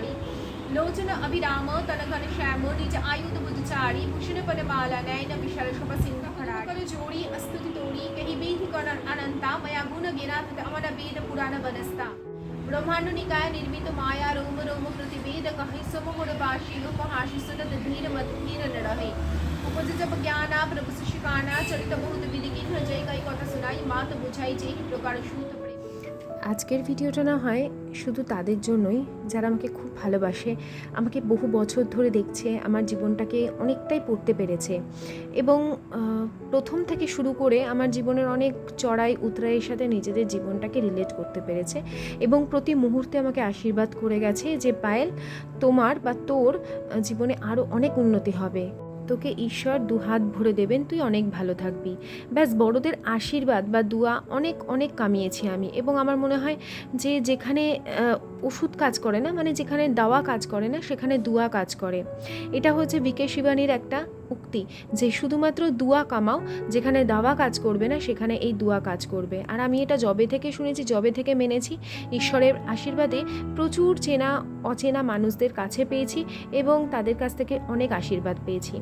ब्रह्मचारी लोचन अभिराम तनघन श्याम निज आयुध बुधचारी भूषण पदमाला नयन विशाल शुभ सिंह कर जोड़ी स्तुति तोड़ी कही विधि कर अनंता मया गुण गिरा तथा अमर वेद पुराण बनस्ता ब्रह्मांड निकाय निर्मित माया रोम रोम प्रतिवेद कहि समगुण पाशी उपहासी सुनत धीर मत धीर न रहे उपज जब ज्ञाना प्रभु शिकाना चरित बहुत विधि किन्ह जय कई কথা শুনাই মাত বুঝাই যে প্রকার সুত প্রেম আজকের ভিডিওটা না হয় শুধু তাদের জন্যই। যারা আমাকে খুব ভালোবাসে, আমাকে বহু বছর ধরে দেখছে, আমার জীবনটাকে অনেকটাই পড়তে পেরেছে। এবং প্রথম থেকে শুরু করে আমার জীবনের অনেক চড়াই উতরাইয়ের সাথে নিজেদের জীবনটাকে রিলেট করতে পেরেছে। এবং প্রতি মুহূর্তে আমাকে আশীর্বাদ করে গেছে যে, পায়েল, তোমার বা তোর জীবনে আরও অনেক উন্নতি হবে। তোকে ঈশ্বর দু হাত ভরে দেবেন, তুই অনেক ভালো থাকবি। ব্যাস, বড়দের আশীর্বাদ বা দুয়া অনেক অনেক কামিয়েছি আমি। এবং আমার মনে হয় যে যেখানে ওষুধ কাজ করে না মানে যেখানে দাওয়া কাজ করে না, সেখানে দুয়া কাজ করে। এটা হচ্ছে বিকে শিবানীর একটা উক্তি যে শুধুমাত্র দুয়া কামাও, যেখানে দাওয়া কাজ করবে না, সেখানে এই দুয়া কাজ করবে। আর আমি এটা জবে থেকে শুনেছি, জবে থেকে মেনেছি। ঈশ্বরের আশীর্বাদে প্রচুর চেনা, অচেনা মানুষদের কাছে পেয়েছি এবং তাদের কাছ থেকে অনেক আশীর্বাদ পেয়েছি।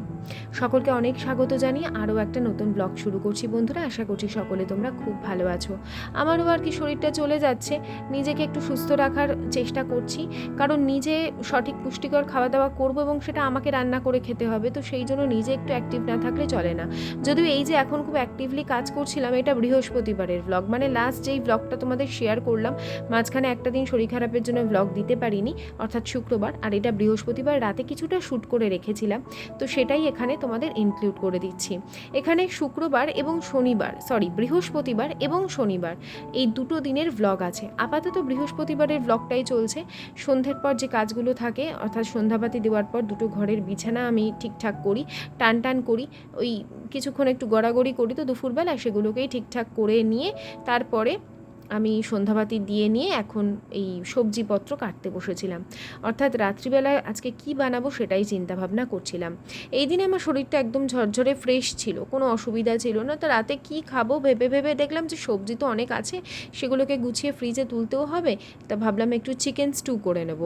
সকলকে অনেক স্বাগত জানিয়ে আরও একটা নতুন ব্লগ শুরু করছি। বন্ধুরা, আশা করছি সকলে তোমরা খুব ভালো আছো। আমারও আর কি শরীরটা চলে যাচ্ছে। নিজেকে একটু সুস্থ রাখার চেষ্টা করছি। কারণ নিজে সঠিক পুষ্টিকর খাওয়া দাওয়া করব এবং সেটা আমাকে রান্না করে খেতে হবে। তো সেই জন্য নিজে একটু অ্যাক্টিভ না থাকলে চলে না। যদিও এই যে এখন খুব অ্যাক্টিভলি কাজ করছিলাম, এটা বৃহস্পতিবারের ব্লগ মানে লাস্ট যেই ব্লগটা তোমাদের শেয়ার করলাম, মাঝখানে একটা দিন শরীর খারাপের জন্য ব্লগ দিতে পারিনি, অর্থাৎ শুক্রবার, আর এটা বৃহস্পতিবার রাতে কিছুটা শ্যুট করে রেখেছিলাম। তো সেটাই এখানে তোমাদের ইনক্লুড করে দিচ্ছি। এখানে শুক্রবার এবং শনিবার সরি বৃহস্পতিবার এবং শনিবার, এই দুটো দিনের ভ্লগ আছে। আপাতত বৃহস্পতিবারের ব্লগটাই চলছে। সন্ধ্যের পর যে কাজগুলো থাকে, অর্থাৎ সন্ধ্যাবাতি দেওয়ার পর দুটো ঘরের বিছানা আমি ঠিকঠাক করি। টান টান করি, ওই কিছুক্ষণ একটু গড়াগড়ি করি তো দুপুরবেলা সেগুলোকেই ঠিকঠাক করে নিয়ে তারপরে আমি সন্ধ্যাবাতি দিয়ে নিয়ে এখন এই সবজিপত্র কাটতে বসেছিলাম। অর্থাৎ রাত্রিবেলায় আজকে কি বানাবো সেটাই চিন্তা ভাবনা করছিলাম। এই দিনে আমার শরীরটা একদম ঝরঝরে ফ্রেশ ছিল, কোনো অসুবিধা ছিল না। তো রাতে কি খাব ভেবে ভেবে দেখলাম যে সবজি তো অনেক আছে, সেগুলোকে গুছিয়ে ফ্রিজে তুলতেও হবে। তা ভাবলাম একটু চিকেন স্টু করে নেব।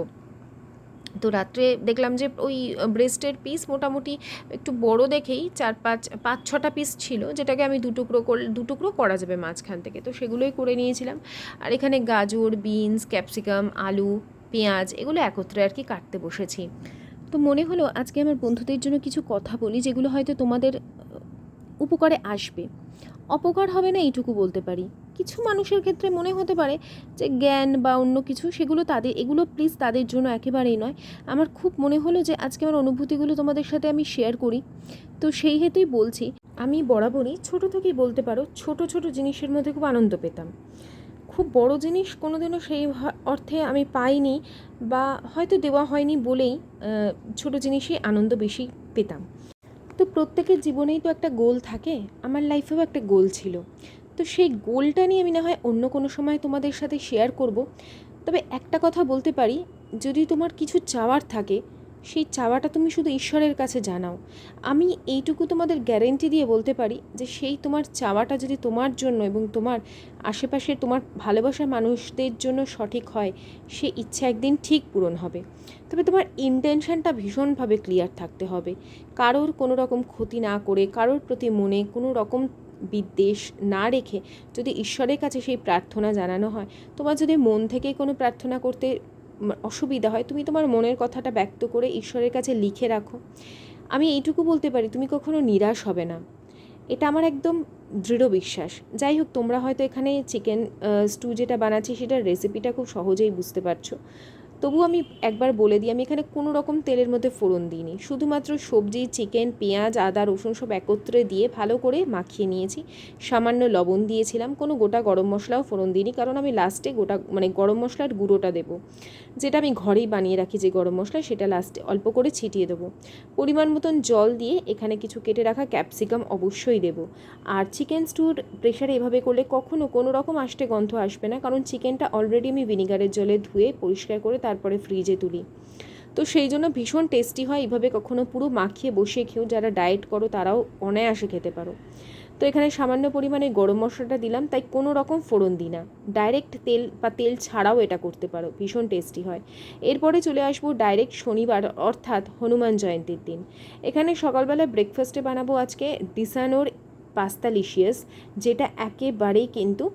তো রাত্রে দেখলাম যে ওই ব্রেস্টের পিস মোটামুটি একটু বড় দেখেই চার পাঁচ পাঁচ ছটা পিস ছিল, যেটাকে আমি দুটুকরো কর, দুটুকরো করা যাবে মাঝখান থেকে। তো সেগুলোই করে নিয়েছিলাম। আর এখানে গাজর বিনস ক্যাপসিকাম আলু, পেঁয়াজ এগুলো একত্রে আর কি কাটতে বসেছি। তো মনে হলো আজকে আমার বন্ধুদের জন্য কিছু কথা বলি, যেগুলো হয়তো তোমাদের উপকারে আসবে। অপকার হবে না এইটুকু বলতে পারি। কিছু মানুষের ক্ষেত্রে মনে হতে পারে যে জ্ঞান বা অন্য কিছু সেগুলো তাদের, এগুলো প্লিজ তাদের জন্য একেবারেই নয়। আমার খুব মনে হলো যে আজকে আমার অনুভূতিগুলো তোমাদের সাথে আমি শেয়ার করি। তো সেই হেতুই বলছি, আমি বরাবরই ছোট থেকেই বলতে পারো ছোট ছোট জিনিসের মধ্যে খুব আনন্দ পেতাম। খুব বড় জিনিস কোনোদিনও সেই অর্থে আমি পাইনি বা হয়তো দেওয়া হয়নি বলেই ছোট জিনিসই আনন্দ বেশি পেতাম। তো প্রত্যেকের জীবনেই তো একটা গোল থাকে, আমার লাইফেও একটা গোল ছিল। তো সেই গোলটা নিয়ে আমি না হয় অন্য কোনো সময় তোমাদের সাথে শেয়ার করব। তবে একটা কথা বলতে পারি, যদি তোমার কিছু চাওয়ার থাকে, সেই চাওয়াটা তুমি শুধু ঈশ্বরের কাছে জানাও। আমি এইটুকু তোমাদের গ্যারেন্টি দিয়ে বলতে পারি যে সেই তোমার চাওয়াটা যদি তোমার জন্য এবং তোমার আশেপাশে তোমার ভালোবাসার মানুষদের জন্য সঠিক হয়, সে ইচ্ছা একদিন ঠিক পূরণ হবে। তবে তোমার ইন্টেনশনটা ভীষণভাবে ক্লিয়ার থাকতে হবে। কারোর কোনো রকম ক্ষতি না করে, কারোর প্রতি মনে কোনো রকম বিদ্বেষ না রেখে যদি ঈশ্বরের কাছে সেই প্রার্থনা জানানো হয়, তোমার যদি মন থেকে কোনো প্রার্থনা করতে অসুবিধা হয়, তুমি তোমার মনের কথাটা ব্যক্ত করে ঈশ্বরের কাছে লিখে রাখো। আমি এইটুকু বলতে পারি, তুমি কখনো নিরাশ হবে না। এটা আমার একদম দৃঢ় বিশ্বাস। যাই হোক, তোমরা হয়তো এখানে চিকেন স্টু যেটা বানাচ্ছি, সেটার রেসিপিটা খুব সহজেই বুঝতে পারছ। তবু আমি একবার বলে দিই, আমি এখানে কোনো রকম তেলের মধ্যে ফোড়ন দিইনি। শুধুমাত্র সবজি, চিকেন, পেঁয়াজ, আদা, রসুন সব একত্রে দিয়ে ভালো করে মাখিয়ে নিয়েছি। সামান্য লবণ দিয়েছিলাম, কোনো গোটা গরম মশলাও ফোড়ন দিইনি, কারণ আমি লাস্টে গোটা মানে গরম মশলার গুঁড়োটা দেবো। যেটা আমি ঘরেই বানিয়ে রাখি যে গরম মশলা, সেটা লাস্টে অল্প করে ছিটিয়ে দেবো। পরিমাণ মতন জল দিয়ে এখানে কিছু কেটে রাখা ক্যাপসিকাম অবশ্যই দেবো। আর চিকেন স্টুর প্রেশারে এভাবে করলে কখনো কোনো রকম আষ্টে গন্ধ আসবে না, কারণ চিকেনটা অলরেডি আমি ভিনিগারের জলে ধুয়ে পরিষ্কার করে তারপরে ফ্রিজে তুলি। তো সেই জন্য ভীষণ টেস্টি হয়। এইভাবে কখনো পুরো মাখিয়ে বসিয়ে খেয়েও যারা ডায়েট করো তারাও অনায়াসে খেতে পারো। তো এখানে সামান্য পরিমাণে গরম মশলাটা দিলাম। তাই কোনো রকম ফোড়ন দিই না। ডাইরেক্ট তেল বা তেল ছাড়াও এটা করতে পারো। ভীষণ টেস্টি হয়। এরপরে চলে আসব ডাইরেক্ট শনিবার, অর্থাৎ হনুমান জয়ন্তীর দিন। এখানে সকালবেলা ব্রেকফাস্টে বানাবো আজকে ডিসানোর পাস্তালিশিয়াস যেটা একেবারেই কিন্তু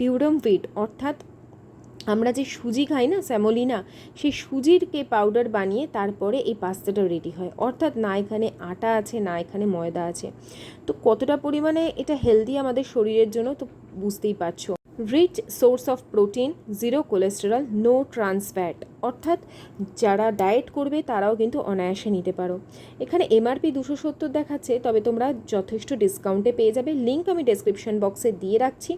ডিউরম ফিট অর্থাৎ আমরা যে সুজি খাই না, স্যামোলিনা, সেই সুজির কে পাউডার বানিয়ে তারপরে এই পাস্তাটা রেডি হয়। অর্থাৎ না এখানে আটা আছে, না এখানে ময়দা আছে। তো কতটা পরিমাণে এটা হেলদি আমাদের শরীরের জন্য তো বুঝতেই পারছ। Rich source of protein zero cholesterol no trans fat অর্থাৎ যারা ডায়েট করবে তারাও কিন্তু অনায়াসে নিতে পারো। এখানে এমআরপি দুশো সত্তর দেখাচ্ছে, তবে তোমরা যথেষ্ট ডিসকাউন্টে পেয়ে যাবে। লিঙ্ক আমি ডেসক্রিপশন বক্সে দিয়ে রাখছি।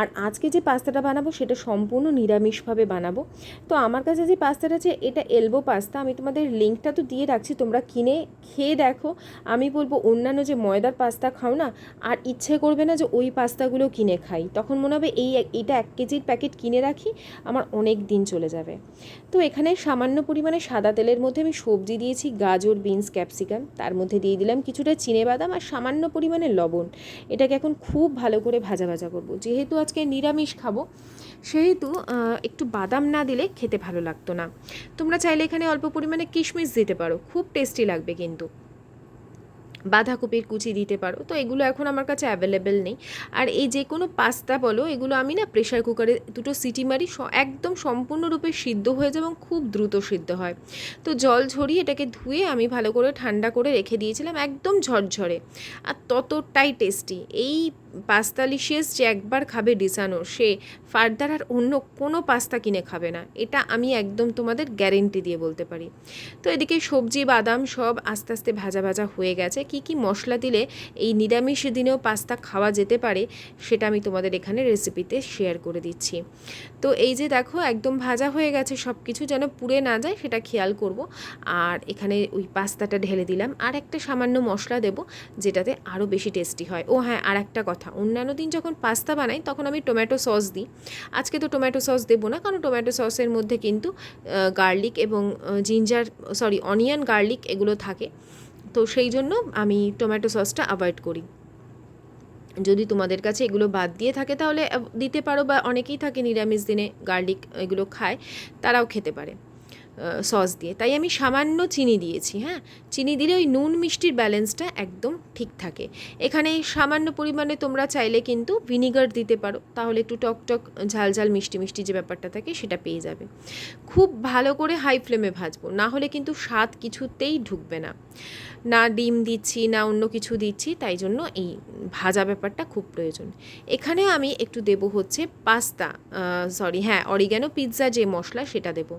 আর আজকে যে পাস্তাটা বানাবো, সেটা সম্পূর্ণ নিরামিষভাবে বানাবো। তো আমার কাছে যে পাস্তাটা আছে, এটা এলবো পাস্তা। আমি তোমাদের লিঙ্কটা তো দিয়ে রাখছি, তোমরা কিনে খেয়ে দেখো। আমি বলব, অন্যান্য যে ময়দার পাস্তা খাও না, আর ইচ্ছে করবে না যে ওই পাস্তাগুলো কিনে খাই। তখন মনে হবে, এই এটা এক কেজির প্যাকেট কিনে রাখি, আমার অনেক দিন চলে যাবে। তো এখানে সামান্য পরিমাণে সাদা তেলের মধ্যে আমি সবজি দিয়েছি, গাজর, বিনস, ক্যাপসিকাম। তার মধ্যে দিয়ে দিলাম কিছুটা চিনে বাদাম আর সামান্য পরিমাণে লবণ। এটাকে এখন খুব ভালো করে ভাজা ভাজা করব। যেহেতু আজকে নিরামিষ খাব, সেহেতু একটু বাদাম না দিলে খেতে ভালো লাগতো না। তোমরা চাইলে এখানে অল্প পরিমাণে কিশমিশ দিতে পারো, খুব টেস্টি লাগবে কিন্তু। বাঁধাকপির কুচি দিতে পারো। তো এগুলো এখন আমার কাছে অ্যাভেলেবেল নেই। আর এই যে কোনো পাস্তা বলো, এগুলো আমি না প্রেশার কুকারে দুটো সিটি মারি একদম সম্পূর্ণরূপে সিদ্ধ হয়ে যায় এবং খুব দ্রুত সিদ্ধ হয়। তো জল ঝরিয়ে এটাকে ধুয়ে আমি ভালো করে ঠান্ডা করে রেখে দিয়েছিলাম একদম ঝরঝরে। আর ততটাই টেস্টি এই পাস্তালিশিয়াস যে একবার খাবে ডিসানো সে ফার্দার আর অন্য কোনো পাস্তা কিনে খাবে না। এটা আমি একদম তোমাদের গ্যারেন্টি দিয়ে বলতে পারি। তো এদিকে সবজি, বাদাম সব আস্তে আস্তে ভাজা ভাজা হয়ে গেছে। কি কি মশলা দিলে এই নিরামিষ দিনেও পাস্তা খাওয়া যেতে পারে, সেটা আমি তোমাদের এখানে রেসিপিতে শেয়ার করে দিচ্ছি। তো এই যে দেখো, একদম ভাজা হয়ে গেছে সব কিছু যেন পুড়ে না যায়, সেটা খেয়াল করব। আর এখানে ওই পাস্তাটা ঢেলে দিলাম। আর একটা সামান্য মশলা দেব, যেটাতে আরও বেশি টেস্টি হয়। ও হ্যাঁ আর একটা কথা। অন্যান্য দিন যখন পাস্তা বানাই, তখন আমি টমেটো সস দিই। আজকে তো টমেটো সস দেবো না, কারণ টমেটো সসের মধ্যে কিন্তু গার্লিক এবং জিঞ্জার সরি অনিয়ন গার্লিক এগুলো থাকে। তো সেই জন্য আমি টমেটো সসটা অ্যাভয়েড করি। যদি তোমাদের কাছে এগুলো বাদ দিয়ে থাকে, তাহলে দিতে পারো বা অনেকেই থাকে নিরামিষ দিনে গার্লিক এগুলো খায়, তারাও খেতে পারে। সস দিয়ে। তাই আমি সামান্য চিনি দিয়েছি হ্যাঁ? চিনি দিলে ওই নুন মিষ্টির ব্যালেন্সটা একদম ঠিক থাকে। এখানে সামান্য পরিমাণে তোমরা চাইলে কিন্তু ভিনিগার দিতে পারো। তাহলে একটু টক টক, ঝাল ঝাল, মিষ্টি মিষ্টি যে ব্যাপারটা থাকে সেটা পেয়ে যাবে। খুব ভালো করে হাই ফ্লেমে ভাজবো, না হলে কিন্তু স্বাদ কিছুতেই ঢুকবে না। না ডিম দিচ্ছি, না অন্য কিছু দিচ্ছি, তাই জন্য এই ভাজা ব্যাপারটা খুব প্রয়োজন। এখানে আমি একটু দেব হচ্ছে পাস্তা সরি হ্যাঁ অরিগ্যানো পিৎজা যে মশলা সেটা দেব।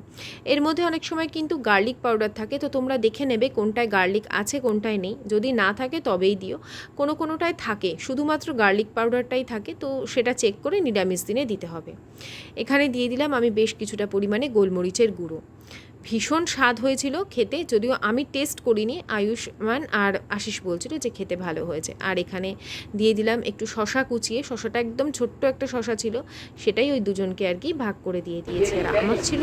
এর মধ্যে অনেক সময় কিন্তু গার্লিক পাউডার থাকে, তো তোমরা দেখে নেবে কোনটায় গার্লিক আছে, কোনটায় নেই। যদি না থাকে তবেই দিও। কোনো কোনোটায় থাকে, শুধুমাত্র গার্লিক পাউডারটাই থাকে, তো সেটা চেক করে নিরামিষ দিনে দিতে হবে। এখানে দিয়ে দিলাম আমি বেশ কিছুটা পরিমাণে গোলমরিচের গুঁড়ো। ভীষণ স্বাদ হয়েছিল খেতে যদিও আমি টেস্ট করিনি। আয়ুষ্মান আর আশিস বলছিল যে খেতে ভালো হয়েছে। আর এখানে দিয়ে দিলাম একটু শশা কুচিয়ে। শশাটা একদম ছোট্ট একটা শশা ছিল সেটাই ওই দুজনকে আর কি ভাগ করে দিয়ে দিয়েছে। আর আমার ছিল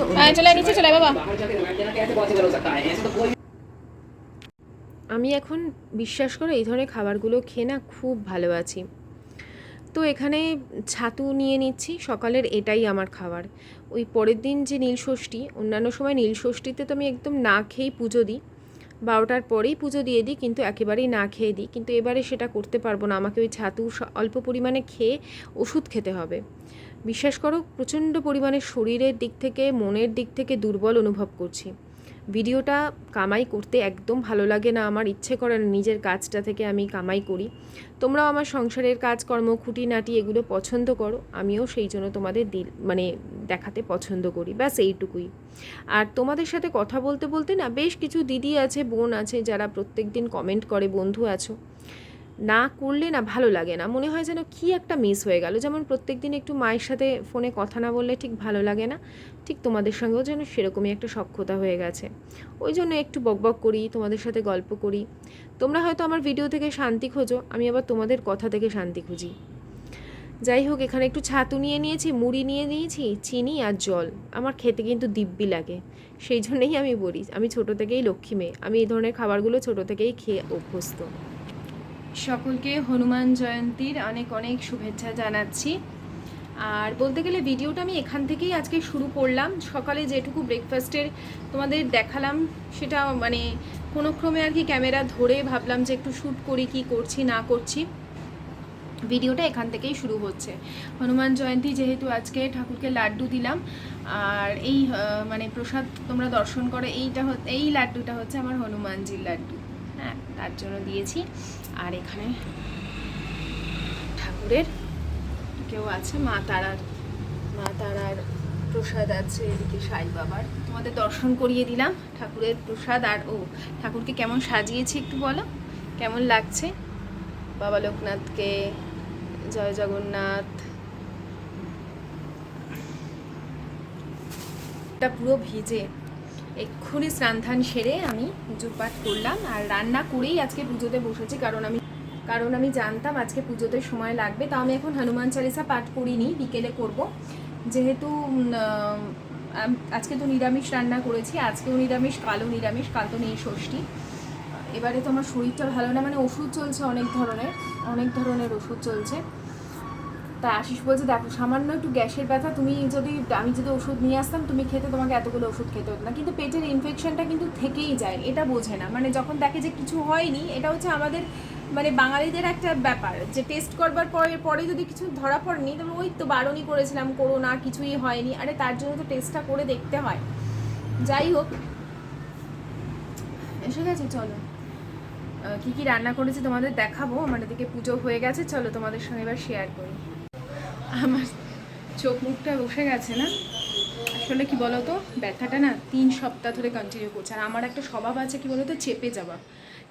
আমি এখন বিশ্বাস করে এই ধরনের খাবারগুলো খেয়ে না খুব ভালো আছি। তো এখানে ছাতু নিয়ে নিচ্ছি, সকালের এটাই আমার খাবার। ওই পরের দিন যে নীলষষ্ঠী অন্যান্য সময় নীলষষ্ঠীতে তো আমি একদম না খেয়েই পুজো দিই। বারোটার পরেই পুজো দিয়ে দিই, কিন্তু একেবারেই না খেয়ে দিই। কিন্তু এবারে সেটা করতে পারব না, আমাকে ওই ছাতু অল্প পরিমাণে খেয়ে ওষুধ খেতে হবে। বিশ্বাস করো, প্রচণ্ড পরিমাণে শরীরের দিক থেকে, মনের দিক থেকে দুর্বল অনুভব করছি। ভিডিওটা কামাই করতে একদম ভালো লাগে না, আমার ইচ্ছে করে না নিজের কাজটা থেকে আমি কামাই করি। তোমরাও আমার সংসারের কাজকর্ম, খুঁটিনাটি এগুলো পছন্দ করো, আমিও সেই জন্য তোমাদের দিল মানে দেখাতে পছন্দ করি, ব্যাস এইটুকুই। আর তোমাদের সাথে কথা বলতে বলতে না বেশ কিছু দিদি আছে, বোন আছে, যারা প্রত্যেক দিন কমেন্ট করে, বন্ধু আছো। না করলে না ভালো লাগে না। মনে হয় যেন কি একটা মিস হয়ে গেল। যেমন প্রত্যেক দিন একটু মায়ের সাথে ফোনে কথা না বললে ঠিক ভালো লাগে না। ঠিক তোমাদের সঙ্গেও যেন সেরকমই একটা সক্ষতা হয়ে গেছে। ওই জন্য একটু বকবক করি, তোমাদের সাথে গল্প করি। তোমরা হয়তো আমার ভিডিও থেকে শান্তি খোঁজো, আমি আবার তোমাদের কথা থেকে শান্তি খুঁজি। যাই হোক, এখানে একটু ছাতু নিয়ে নিয়েছি, মুড়ি নিয়ে নিয়েছি, চিনি আর জল। আমার খেতে কিন্তু দিব্যি লাগে। সেই জন্যেই আমি বলি, আমি ছোটো থেকেই লক্ষ্মী মেয়ে। আমি এই ধরনের খাবারগুলো ছোটো থেকেই খেয়ে অভ্যস্ত। সকলকে হনুমান জয়ন্তীর অনেক অনেক শুভেচ্ছা জানাচ্ছি। আর বলতে গেলে ভিডিওটা আমি এখান থেকেই আজকে শুরু করলাম। সকালে যেটুকু ব্রেকফাস্টের তোমাদের দেখালাম, সেটা মানে কোনো ক্রমে আর কি ক্যামেরা ধরে ভাবলাম যে একটু শ্যুট করি, কি করছি, না করছি। ভিডিওটা এখান থেকেই শুরু হচ্ছে। হনুমান জয়ন্তী যেহেতু আজকে ঠাকুরকে লাড্ডু দিলাম, আর এই মানে প্রসাদ তোমরা দর্শন করো, এইটা এই লাড্ডুটা হচ্ছে আমার হনুমানজির লাড্ডু। হ্যাঁ তার জন্য দিয়েছি। আর এখানে ঠাকুরের কেউ আছে, মা তারার মা তারার প্রসাদ আছে, এদিকে সাই বাবার। তোমাদের দর্শন করিয়ে দিলাম ঠাকুরের প্রসাদ। আর ও, ঠাকুরকে কেমন সাজিয়েছি একটু বলো? কেমন লাগছে? বাবা লোকনাথকে, জয় জগন্নাথ। এটা পুরো ভিজে। এক্ষুনি স্নান সেরে আমি পুজো পাঠ করলাম। আর রান্না করেই আজকে পুজোতে বসেছি, কারণ আমি কারণ আমি জানতাম আজকে পুজোতে সময় লাগবে। তা আমি এখন হনুমান চালিসা পাঠ করিনি, বিকেলে করব। যেহেতু আজকে তো নিরামিষ রান্না করেছি, আজকেও নিরামিষ কালো নিরামিষ, কাল তো নেই ষষ্ঠী। এবারে তো আমার শরীরটা ভালো না মানে ওষুধ চলছে অনেক ধরনের অনেক ধরনের ওষুধ চলছে। তা আশিস বলছে, দেখো, সামান্য একটু গ্যাসের ব্যথা, তুমি যদি, আমি যদি ওষুধ নিয়ে আসতাম, তুমি খেতে তোমাকে এতগুলো ওষুধ খেতে হতো না। কিন্তু পেটের ইনফেকশনটা কিন্তু থেকেই যায়, এটা বোঝে না। মানে যখন দেখে যে কিছু হয়নি, এটা হচ্ছে আমাদের মানে বাঙালিদের একটা ব্যাপার যে টেস্ট করবার পরে পরে যদি কিছু ধরা পড়েনি তবে ওই তো বারণই করেছিলাম করো না কিছুই হয়নি। আরে তার জন্য তো টেস্টটা করে দেখতে হয়। যাই হোক, এসে গেছে, চলো। কি কি রান্না করেছি তোমাদের দেখাবো, আমার এদিকে পুজো হয়ে গেছে, চলো তোমাদের সঙ্গে এবার শেয়ার করি। আমার চোখ মুখটা বসে গেছে না। আসলে কি বলতো, ব্যথাটা না তিন সপ্তাহ ধরে কন্টিনিউ করছে। আর আমার একটা স্বভাব আছে কি বলতো, চেপে যাওয়া।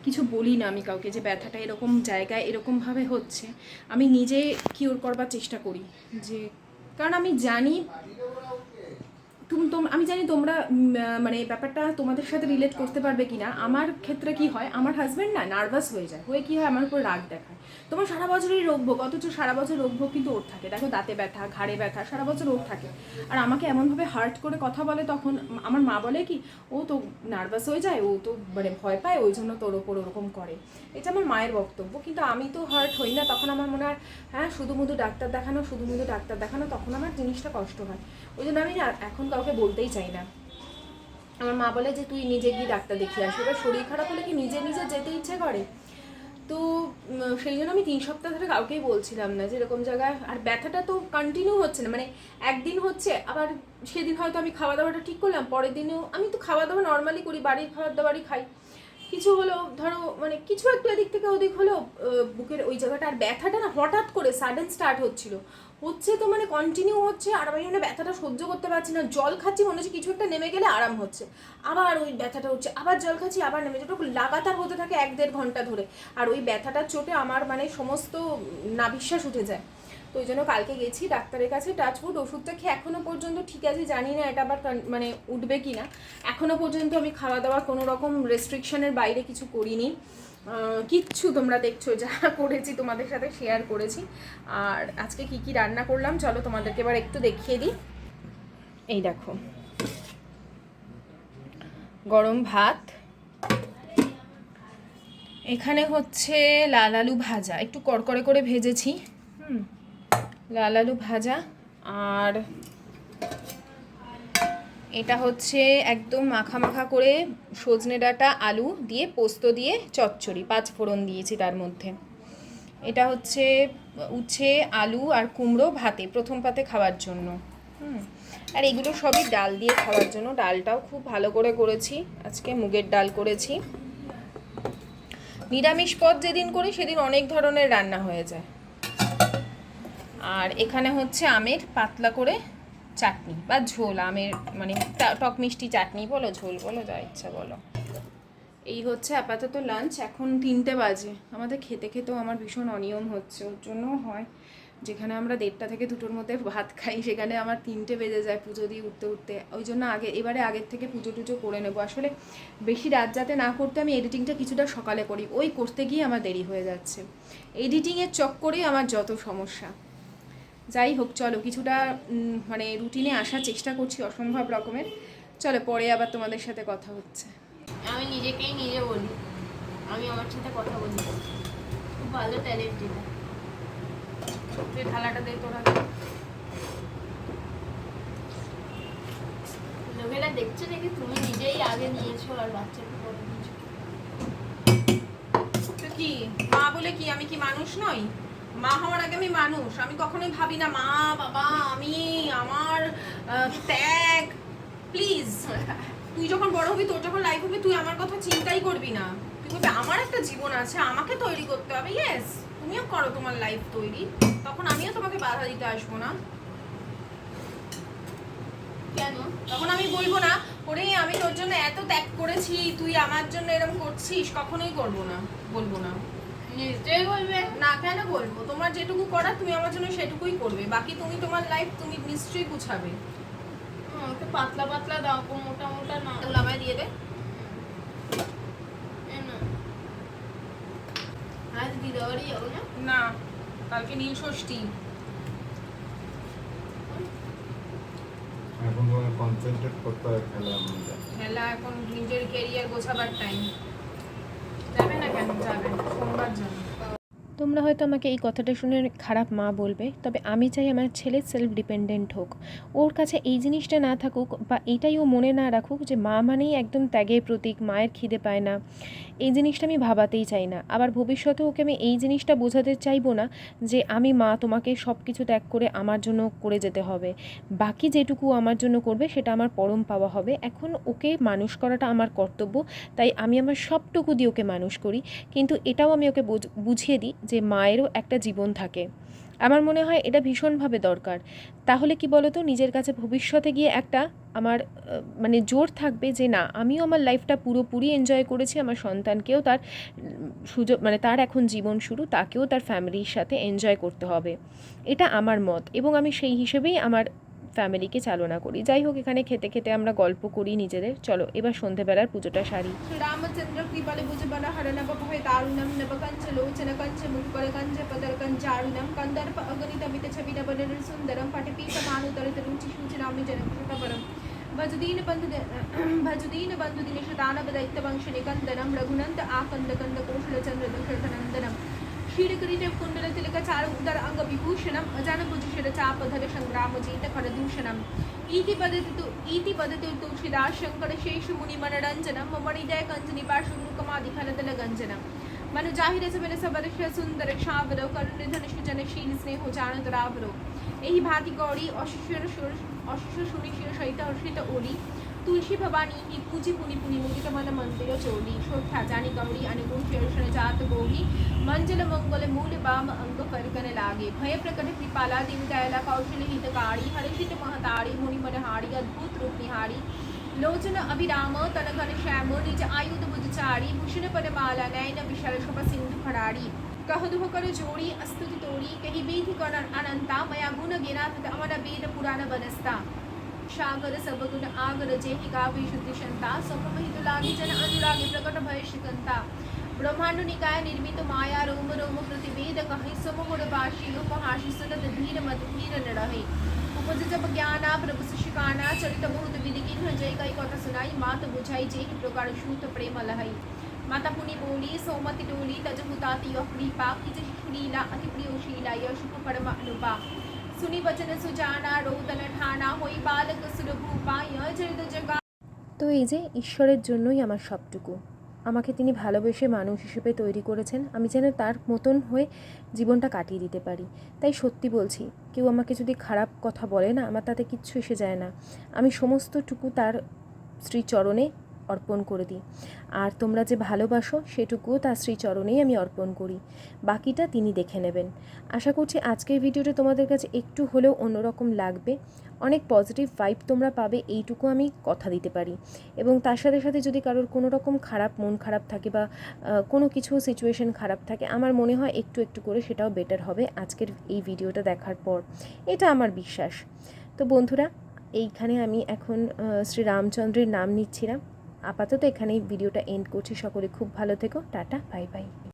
কিছু বলি না আমি কাউকে যে ব্যথাটা এরকম জায়গায় এরকমভাবে হচ্ছে। আমি নিজে কিওর করবার চেষ্টা করি যে, কারণ আমি জানি তুমি, তোম, আমি জানি তোমরা মানে ব্যাপারটা তোমাদের সাথে রিলেট করতে পারবে কি না আমার ক্ষেত্রে কি হয়, আমার হাজব্যান্ড না নার্ভাস হয়ে যায়। হয়ে কি হয়, আমার উপর রাগ দেখায়। তোমার সারা বছরই রোগ ভোগ, অথচ সারা বছর রোগ ভোগ কিন্তু ওর থাকে। দেখো দাঁতে ব্যথা, ঘাড়ে ব্যথা, সারা বছর ওর থাকে। আর আমাকে এমনভাবে হার্ট করে কথা বলে তখন আমার মা বলে কি, ও তো নার্ভাস হয়ে যায়, ও তো মানে ভয় পায়, ওই জন্য তোর ওপর ওরকম করে। এটা আমার মায়ের বক্তব্য। কিন্তু আমি তো হার্ট হই না, তখন আমার মনে হয় হ্যাঁ শুধু মুধু ডাক্তার দেখানো, শুধু মুধু ডাক্তার দেখানো, তখন আমার জিনিসটা কষ্ট হয়। ওই জন্য আমি এখন কাউকে বলতেই চাই না। আমার মা বলে যে, তুই নিজে গিয়ে ডাক্তার দেখিয়ে আসবি এবার শরীর খারাপ হলে কি নিজে নিজে যেতে ইচ্ছে করে? তো সেই জন্য আমি তিন সপ্তাহ ধরে কাউকেই বলছিলাম না যে এরকম জায়গায়, আর ব্যথাটা তো কন্টিনিউ হচ্ছে না। মানে একদিন হচ্ছে, আবার সেদিন হয়তো আমি খাওয়া দাওয়াটা ঠিক করলাম, পরের দিনেও, আমি তো খাওয়া দাওয়া নর্মালি করি, বাড়ির খাবার দাবারই খাই। কিছু হলো, ধরো মানে কিছু একটু এদিক থেকে ওদিক হলো বুকের ওই জায়গাটা আর ব্যথাটা না হঠাৎ করে সাডেন স্টার্ট হচ্ছিল। হচ্ছে তো মানে কন্টিনিউ হচ্ছে, আর আমি মানে ব্যথাটা সহ্য করতে পারছি না, জল খাচ্ছি, মনে হচ্ছে কিছু একটা নেমে গেলে আরাম হচ্ছে। আবার ওই ব্যথাটা হচ্ছে, আবার জল খাচ্ছি, আবার নেমে যেটা লাগাতার হতে থাকে এক দেড় ঘণ্টা ধরে। আর ওই ব্যথাটার চোটে আমার মানে সমস্ত নাবিশ্বাস উঠে যায়। তো ওই জন্য কালকে গেছি, ডাক্তারের কাছে টাচফুড ওষুধটা খেয়ে এখনও পর্যন্ত ঠিক আছে, জানি না এটা আবার মানে উঠবে কি না এখনও পর্যন্ত আমি খাওয়া দাওয়া কোনো রকম রেস্ট্রিকশনের বাইরে কিছু করিনি। কিচ্ছু তোমরা দেখছ, যা করেছি তোমাদের সাথে শেয়ার করেছি। আর আজকে কি কি রান্না করলাম, চলো তোমাদেরকে এবার একটু দেখিয়ে দিই। এই দেখো। গরম ভাত। এখানে হচ্ছে লাল আলু ভাজা, একটু কড়কড়ে করে ভেজেছি। হুম। লাল আলু ভাজা আর এটা হচ্ছে একদম মাখা মাখা করে সজনে ডাঁটা আলু দিয়ে পোস্ত দিয়ে চচ্চড়ি, পাঁচ ফোড়ন দিয়েছি তার মধ্যে। এটা হচ্ছে উচ্ছে, আলু আর কুমড়ো ভাতে, প্রথম পাতে খাওয়ার জন্য। হুম। আর এগুলো সবই ডাল দিয়ে খাওয়ার জন্য। ডালটাও খুব ভালো করে করেছি। আজকে মুগের ডাল করেছি। নিরামিষ পদ যেদিন করি, সেদিন অনেক ধরনের রান্না হয়ে যায়। আর এখানে হচ্ছে আমের পাতলা করে চাটনি বা ঝোল, আমের মানে টক মিষ্টি চাটনি বলো, ঝোল বলো, যা ইচ্ছা বলো। এই হচ্ছে আপাতত লাঞ্চ এখন তিনটে বাজে। আমাদের খেতে খেতেও আমার ভীষণ অনিয়ম হচ্ছে, ওর জন্য হয়। যেখানে আমরা দেড়টা থেকে দুটোর মধ্যে ভাত খাই, সেখানে আমার তিনটে বেজে যায় পুজো দিয়ে উঠতে উঠতে। ওই জন্য আগে, এবারে আগের থেকে পুজো টুজো করে নেব। আসলে বেশি রাত যাতে না করতে আমি এডিটিংটা কিছুটা সকালে করি। ওই করতে গিয়ে আমার দেরি হয়ে যাচ্ছে। এডিটিংয়ের চক্করেই আমার যত সমস্যা। যাই হোক চলো কিছুটা মানে রুটিনে আসার চেষ্টা করছি অসম্ভব রকমের। চলো পরে আবার তোমাদের সাথে কথা হচ্ছে। আমি নিজেকেই নিজে বলি। আমি আমার সাথে কথা বলি। খুব ভালো ট্যালেন্টেড তুই থালাটা দে তোরা। লোকেরা দেখছে নাকি তুমি নিজেই আগে নিয়েছো আর বাচ্চাকে পরে নিয়েছো কি? মা বলে কি আমি কি মানুষ নই? মা হওয়ার আগে আমি মানুষ, আমি কখনোই ভাবি না, মা, বাবা, আমি, আমার ত্যাগ প্লিজ তুই যখন বড় হবি, তোর যখন লাইফ হবে, তুই আমার কথা চিন্তাই করবি না। তুই বলবি, আমার একটা জীবন আছে, আমাকে তৈরি করতে হবে। ইয়েস তুমিও করো তোমার লাইফ তৈরি। তখন আমিও তোমাকে বাধা দিতে আসব না। কেন? তখন আমি বলব না, ওরে, আমি তোর জন্য এত ত্যাগ করেছি, তুই আমার জন্য এরকম করছিস, কখনোই করব না। বলব না। নিশ্চয়ই বলবে। না কেন বলব? তোমার যেটুকু করার তুমি আমার জন্য সেটুকুই করবে। বাকি তুমি তোমার লাইফ তুমি নিশ্চয়ই গুছাবে। আমাকে পাতলা পাতলা দাও মোটা মোটা না। আমায় দিয়ে দে। আজ দিদাবাড়ি যাব না? না কালকে নীল ষষ্ঠী। এখন তোমাকে কনসেন্ট্রেট করতে হবে মধ্যে। খেলা এখন নিজের কেরিয়ার গোছাবার টাইম যাবে না কেন যাবে সোমবার যাবে তোমরা হয়তো আমাকে এই কথাটা শুনে খারাপ মা বলবে, তবে আমি চাই আমার ছেলে সেলফ ডিপেন্ডেন্ট হোক। ওর কাছে এই জিনিসটা না থাকুক বা এটাই ও মনে না রাখুক যে মা মানেই একদম ত্যাগের প্রতীক, মায়ের খিদে পায় না। এই জিনিসটা আমি ভাবাতেই চাই না। আবার ভবিষ্যতে ওকে আমি এই জিনিসটা বোঝাতে চাইব না যে আমি মা, তোমাকে সব কিছু ত্যাগ করে আমার জন্য করে যেতে হবে। বাকি যেটুকু আমার জন্য করবে সেটা আমার পরম পাওয়া হবে। এখন ওকে মানুষ করাটা আমার কর্তব্য, তাই আমি আমার সবটুকু দিয়ে ওকে মানুষ করি। কিন্তু এটাও আমি ওকে বুঝ- বুঝিয়ে দিই যে মায়েরও একটা জীবন থাকে। আমার মনে হয় এটা ভীষণভাবে দরকার। তাহলে কি বলতো, নিজের কাছে ভবিষ্যতে গিয়ে একটা আমার মানে জোর থাকবে যে না, আমিও আমার লাইফটা পুরোপুরি এনজয় করেছি, আমার সন্তানকেও তার সুযোগ মানে তার এখন জীবন শুরু, তাকেও তার ফ্যামিলির সাথে এনজয় করতে হবে। এটা আমার মত এবং আমি সেই হিসেবেই আমার ফ্যামিলিকে চালনা করি যাই হোক এখানে খেতে খেতে আমরা গল্প করি নিজেদের চলো এবার সন্ধেবেলার পুজোটা সারি श्रीरामचंद्र कृपल भुजबल हरण भय दारुणम नवकंच लोचन कंच मुखकर कंच पदर कंचारुणम कंदर्प अगणित मित छवि नवन सुंदरम पटपीत मानुतरित रुचि सूचनामि जनक शतपरम भजुदीन बंधु भजुदीन बंधु दिन शतानव दैत्य वंश निकंदनम रघुनंद आकंद कंद कौशल चंद्र दशरथनंदनम ಕ್ಷೀಡಕರಿಟ ಕುಂಡಲ ತಿಲಕ ಚಾರು ಉದರ ಅಂಗ ವಿಭೂಷಣಂ ಅಜಾನ ಭುಜುಷರ ಚಾಪಧರ ಸಂಗ್ರಾಮಜೀತ ಕರದೂಷಣಂ ಈತಿ ಬದತಿತು ಈತಿ ಬದತಿತು ತುಕ್ಷಿದಾ ಶಂಕರ ಶೇಷ ಮುನಿ ಮನರಂಜನಂ ಮಣಿದಯ ಕಂಚನಿ ಪಾರ್ಶ್ವಮುಖಮಾದಿ ಫಲದಲ ಗಂಜನಂ ಮನುಜಾಹಿರ ಸಬಲ ಸಬರಶ ಸುಂದರ ಕ್ಷಾವರೋ ಕರುಣ ಧನುಷ ಜನಶೀಲ ಸ್ನೇಹ ಜಾನ ರಾವರೋ এই ಭಾತಿ গৌরী অশিষ্য অশিষ্য শুনি শির সহিত হর্ষিত ওড়ি તુલસી ભવાની હિક્કુજી પુની પુની મુદિતમન મંદિર ચોડી શોભા જાની કમળી અને ગુણ શેષણ જાત ગોળી મંજલ મંગલ મૂલ બામ અંગ ફરકન લાગે ભય પ્રકટ કૃપાલા દેવી દયાલા કૌશલ હિતકાળી હર્ષિત મહતાળી મુનિ મનહારી અદ્ભુત રૂપ નિહાળી લોચન અભિરામ તનઘન શ્યામ નિજ આયુધ બુજ ચારી ભૂષણ પરમાલા નયન વિશાલ શુભ સિંધુ ખડાડી કહ દુહ કર જોડી અસ્તુતિ તોડી કહી બેથી કરણ અનંતા મયા ગુણ ગેના તમન વેદ પુરાણ બનસ્તા सागर सबगुण आगर जेहि गावे शुद्धि शंता सममहित लागे जन अनुरागे प्रकट भय श्रीकंता ब्रह्मांड निकाय निर्मित माया रोम रोम प्रतिवेद कहि समगुण वाशी उपहासी सुनत धीर मत धीर न उपज जब ज्ञाना प्रभु शिकाना चरित बहुत विधि किन्ह जय कई कथा सुनाई, मात बुझाई जेहि प्रकार शूत प्रेम लहई माता पुनि बोली, सोमति डोली, तज तजहुताति यह कृपा किज लीला, अति प्रियोशीला यश परम अनुपा। सुनि वचन सुजाना रोदन ठाना होई बालक सुरभूपा यह चरित जगा তো এই যে ঈশ্বরের জন্যই আমার সবটুকু আমাকে তিনি ভালোবেসে মানুষ হিসেবে তৈরি করেছেন আমি যেন তার মতন হয়ে জীবনটা কাটিয়ে দিতে পারি তাই সত্যি বলছি কেউ আমাকে যদি খারাপ কথা বলে না আমার তাতে কিচ্ছু এসে যায় না আমি সমস্তটুকু তার শ্রীচরণে অর্পণ করে দিই। আর তোমরা যে ভালোবাসো, সেটুকুও তার শ্রীচরণেই আমি অর্পণ করি। বাকিটা তিনি দেখে নেবেন। আশা করছি আজকের ভিডিওটা তোমাদের কাছে একটু হলেও অন্যরকম লাগবে। অনেক পজিটিভ ভাইব তোমরা পাবে, এইটুকু আমি কথা দিতে পারি। এবং তার সাথে সাথে যদি কারোর কোনো রকম খারাপ, মন খারাপ থাকে বা কোনো কিছু সিচুয়েশন খারাপ থাকে, আমার মনে হয় একটু একটু করে সেটাও বেটার হবে আজকের এই ভিডিওটা দেখার পর। এটা আমার বিশ্বাস। তো বন্ধুরা, এইখানে আমি এখন শ্রী রামচন্দ্রের নাম নিচ্ছিলাম। আপাতত এখানেই ভিডিওটা এন্ড করছি। সকলে খুব ভালো থেকো। Tata bye bye.